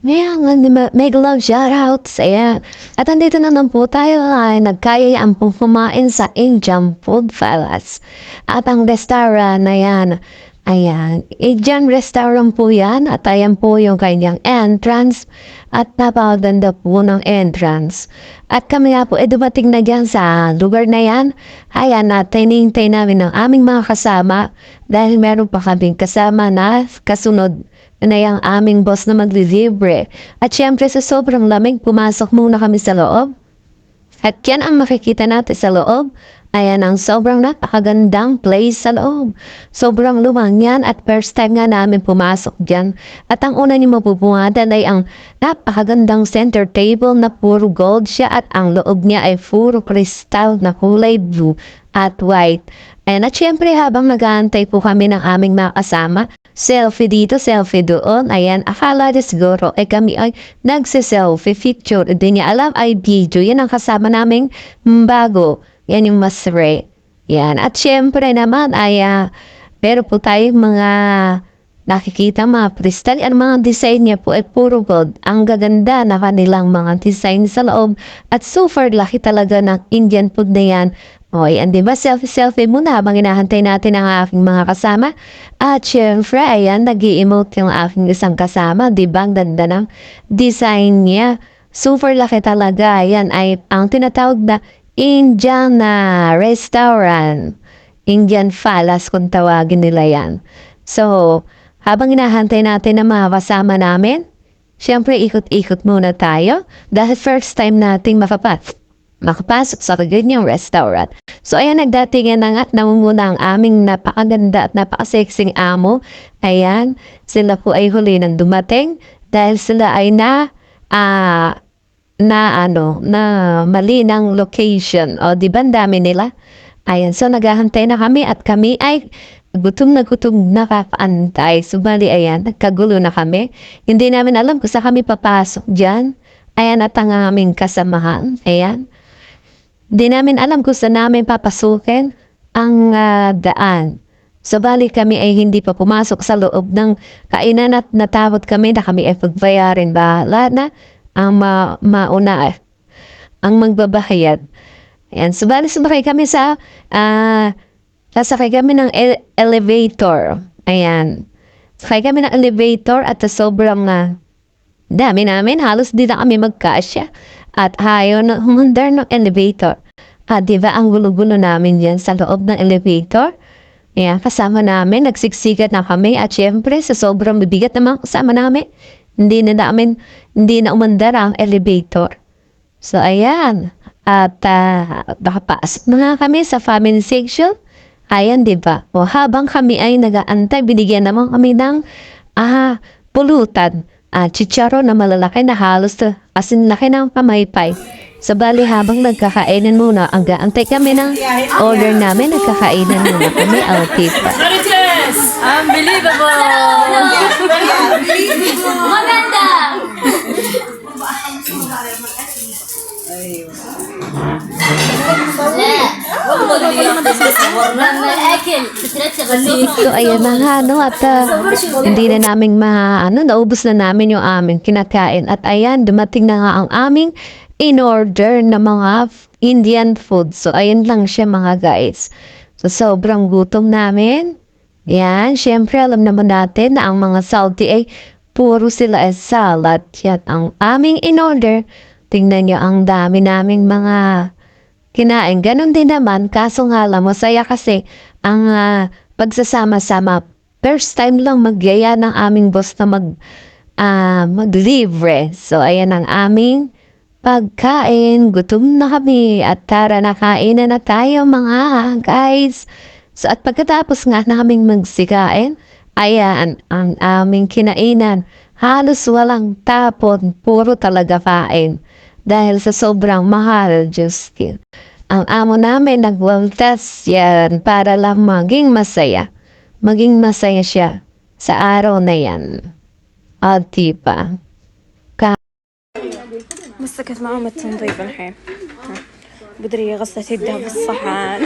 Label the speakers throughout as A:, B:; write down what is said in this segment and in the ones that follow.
A: Ngayon, make love shoutouts. Ayan. At andito na naman po tayo ay nagkayayaan pong kumain sa Indian Food Palace. At ang restaurant na yan, ayan, Indian restaurant po yan. At ayan po yung kanyang entrance. At napakaganda po ng entrance. At kami nga po, eh dumating na dyan sa lugar na yan. Ayan, at tinihintay namin ng aming mga kasama. Dahil meron pa kaming kasama na kasunod na yung aming boss na maglilibre. At syempre sa sobrang lamig, pumasok muna kami sa loob. At yan ang makikita natin sa loob. Ayan ang sobrang napakagandang place sa loob. Sobrang lumang yan at first time nga namin pumasok dyan. At ang una niyo mapupungadan ay ang napakagandang center table na puro gold siya at ang loob niya ay puro crystal na kulay blue at white. Ayan at syempre habang nag-aantay po kami ng aming mga kasama, selfie dito, selfie doon. Ayan, akala niya siguro, eh kami ay nagsiselfie picture. Hindi niya alam ay video. Yan ang kasama naming bago. Yan yung mas. Yan. At syempre naman ay uh, pero po tayong mga nakikita mga kristal. Ang mga design niya po ay puro gold. Ang gaganda na kanilang mga design sa loob. At super laki talaga ng Indian food na yan. O, ayan, di ba? Selfie-selfie muna habang inahantay natin ang aking mga kasama. At syempre, ayan, nag emote yung aking isang kasama. Di ba? Ang ganda ng design niya. Super laki talaga. Ayan, ay ang tinatawag na Indian na restaurant. Indian Palace kung tawagin nila yan. So, habang inahantay natin ang mga kasama namin, syempre ikot-ikot muna tayo dahil first time nating mapapat makapasok sa ganyang restaurant. So, ayan, nagdatingan na nga, namumuna ang aming napakaganda at napakasexing amo. Ayan, sila po ay huli nang dumating dahil sila ay na, ah, na ano, na mali ng location. O, di ba, dami nila? Ayan, so naghahantay na kami at kami ay gutom na gutom nakakaantay. Subali, ayan, nagkagulo na kami. Hindi namin alam kung saan kami papasok dyan. Ayan, at ang aming kasamahan. Ayan. Di namin alam kung saan namin papasukin ang ah, daan. So, bali kami ay hindi pa pumasok sa loob ng kainan at natakot kami na kami ay pagbayarin. Bahala na ang ma mauna ang magbabahayad. Ayan, so bali sumakay kami sa, ah, sasakay kami ng ele- elevator. Ayan. Sakay kami ng elevator at sobrang ah, dami namin, halos di na kami magkasya. At ayaw na humandar ng elevator. At di ba ang gulo-gulo namin yan sa loob ng elevator? Ayan, kasama namin, nagsiksikat na kami at syempre sa sobrang bibigat naman kasama namin, hindi na namin, hindi na umandar ang elevator. So ayan, at uh, nakapasok na nga kami sa family section. Ayan, di ba? O habang kami ay nagaantay, binigyan naman kami ng ah, pulutan at chicharo na malalaki na halos uh, asin laki ng pamaypay. Sa bali habang nagkakainan muna, ang gaantay kami ng order namin, nagkakainan muna kami, altipa.
B: Marites! Unbelievable!
C: Maganda!
A: So, ayan na nga, no? At ah, hindi na namin ma, ano, naubos na namin yung aming kinakain. At ayan, dumating na nga ang aming in-order na mga Indian food. So, ayan lang siya mga guys. So, sobrang gutom namin. Yan, syempre alam naman natin na ang mga salty ay puro sila ay salad. Yan ang aming in-order. Tingnan niyo ang dami naming mga kinain. Ganon din naman, kaso nga lang, masaya kasi ang ah, pagsasama-sama. First time lang magyaya ng aming boss na mag, ah, maglibre. So, ayan ang aming pagkain. Gutom na kami at tara na kainan na tayo mga guys. So, at pagkatapos nga naming magsikain, ayan ang aming kinainan. Halos walang tapon, puro talaga kain Dahil sa sobrang mahal, just kidding. Ang amo namin nagwaltas yan para lang maging masaya. Maging masaya siya sa araw na yan. At diba?
D: مسكت معهم التنظيف الحين ها. بدرية غسلت يدها بالصحن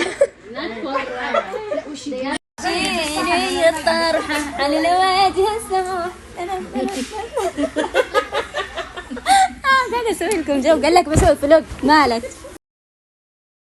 C: شيلي الطرحة على الوجه السموح أسوي لكم جو قال لك بسوي فلوج مالك؟